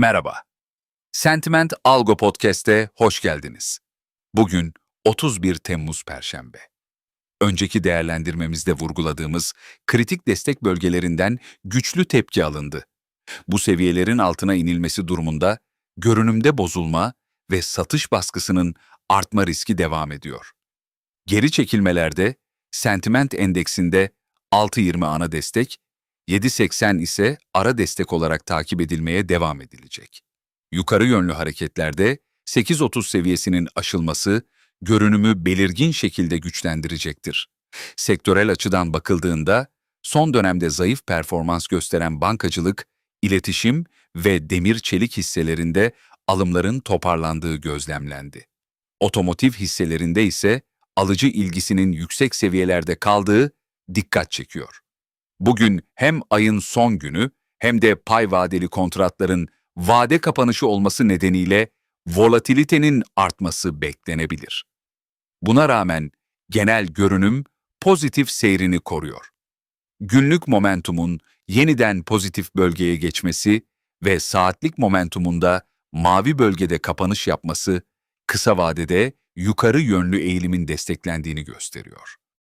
Merhaba. Sentiment Algo Podcast'e hoş geldiniz. Bugün 31 Temmuz Perşembe. Önceki değerlendirmemizde vurguladığımız kritik destek bölgelerinden güçlü tepki alındı. Bu seviyelerin altına inilmesi durumunda görünümde bozulma ve satış baskısının artma riski devam ediyor. Geri çekilmelerde sentiment endeksinde 6.20 ana destek, 7.80 ise ara destek olarak takip edilmeye devam edilecek. Yukarı yönlü hareketlerde 8.30 seviyesinin aşılması görünümü belirgin şekilde güçlendirecektir. Sektörel açıdan bakıldığında son dönemde zayıf performans gösteren bankacılık, iletişim ve demir çelik hisselerinde alımların toparlandığı gözlemlendi. Otomotiv hisselerinde ise alıcı ilgisinin yüksek seviyelerde kaldığı dikkat çekiyor. Bugün hem ayın son günü hem de pay vadeli kontratların vade kapanışı olması nedeniyle volatilitenin artması beklenebilir. Buna rağmen genel görünüm pozitif seyrini koruyor. Günlük momentumun yeniden pozitif bölgeye geçmesi ve saatlik momentumunda mavi bölgede kapanış yapması kısa vadede yukarı yönlü eğilimin desteklendiğini gösteriyor.